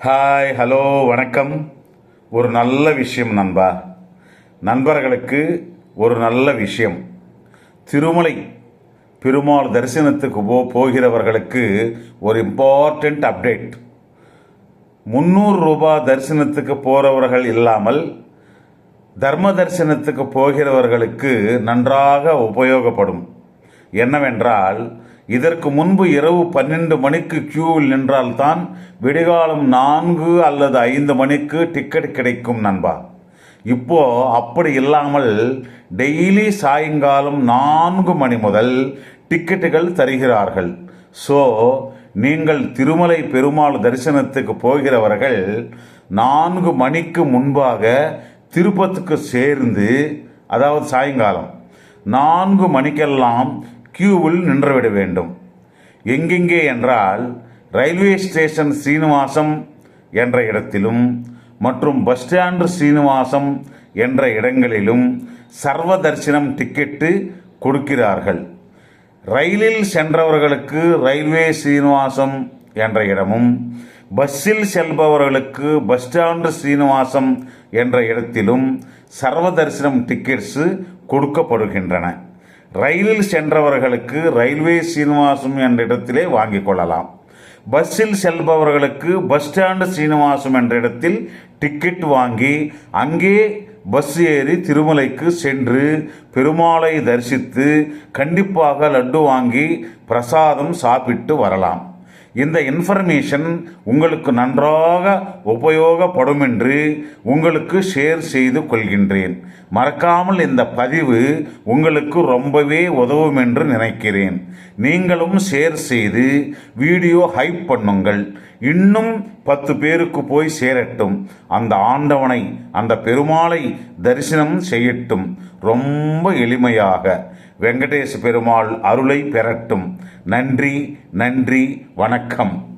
Hi hello வணக்கம். ஒரு நல்ல விஷயம் நண்பா. நண்பர்களுக்கு ஒரு நல்ல விஷயம். திருமலை பெருமாள் தரிசனத்துக்கு போ போகிறவர்களுக்கு ஒரு இம்பார்ட்டண்ட் அப்டேட் முந்நூறு ரூபாய் தரிசனத்துக்கு போகிறவர்கள் இல்லாமல் தர்ம தரிசனத்துக்கு போகிறவர்களுக்கு நன்றாக உபயோகப்படும். என்னவென்றால் இதற்கு முன்பு இரவு பன்னெண்டு மணிக்கு கியூவில் நின்றால்தான் விடிகாலம் நான்கு அல்லது ஐந்து மணிக்கு டிக்கெட் கிடைக்கும் நண்பா. இப்போ அப்படி இல்லாமல் டெய்லி சாயங்காலம் நான்கு மணி முதல் டிக்கெட்டுகள் தருகிறார்கள். ஸோ நீங்கள் திருமலை பெருமாள் தரிசனத்துக்கு போகிறவர்கள் நான்கு மணிக்கு முன்பாக திருப்பத்துக்கு சேர்ந்து அதாவது சாயங்காலம் நான்கு மணிக்கெல்லாம் கியூவில் நின்றுவிட வேண்டும். எங்கெங்கே என்றால் ரயில்வே ஸ்டேஷன் சீனிவாசம் என்ற இடத்திலும் மற்றும் பஸ் ஸ்டாண்டு சீனிவாசம் என்ற இடங்களிலும் சர்வ தரிசனம் டிக்கெட்டு கொடுக்கிறார்கள். ரயிலில் சென்றவர்களுக்கு ரயில்வே சீனிவாசம் என்ற இடமும் பஸ்ஸில் செல்பவர்களுக்கு பஸ் ஸ்டாண்டு சீனிவாசம் என்ற இடத்திலும் சர்வ தரிசனம் டிக்கெட்ஸு கொடுக்கப்படுகின்றன. ரயிலில் சென்றவர்களுக்கு ரயில்வே சீனிவாசம் என்ற இடத்திலே வாங்கிக் கொள்ளலாம். பஸ்ஸில் செல்பவர்களுக்கு பஸ் ஸ்டாண்டு சீனிவாசம் என்ற இடத்தில் டிக்கெட் வாங்கி அங்கே பஸ் ஏறி திருமலைக்கு சென்று பெருமாளை தரிசித்து கண்டிப்பாக லட்டு வாங்கி பிரசாதம் சாப்பிட்டு வரலாம். இந்த இன்ஃபர்மேஷன் உங்களுக்கு நன்றாக உபயோகப்படும் என்று உங்களுக்கு ஷேர் செய்து கொள்கின்றேன். மறக்காமல் இந்த பதிவு உங்களுக்கு ரொம்பவே உதவும் என்று நினைக்கிறேன். நீங்களும் ஷேர் செய்து வீடியோ ஹைப் பண்ணுங்கள். இன்னும் பத்து பேருக்கு போய் சேரட்டும். அந்த ஆண்டவனை அந்த பெருமாளை தரிசனம் செய்யட்டும். ரொம்ப எளிமையாக. வெங்கடேச பெருமாள் அருளை பெறட்டும். நன்றி நன்றி வணக்கம்.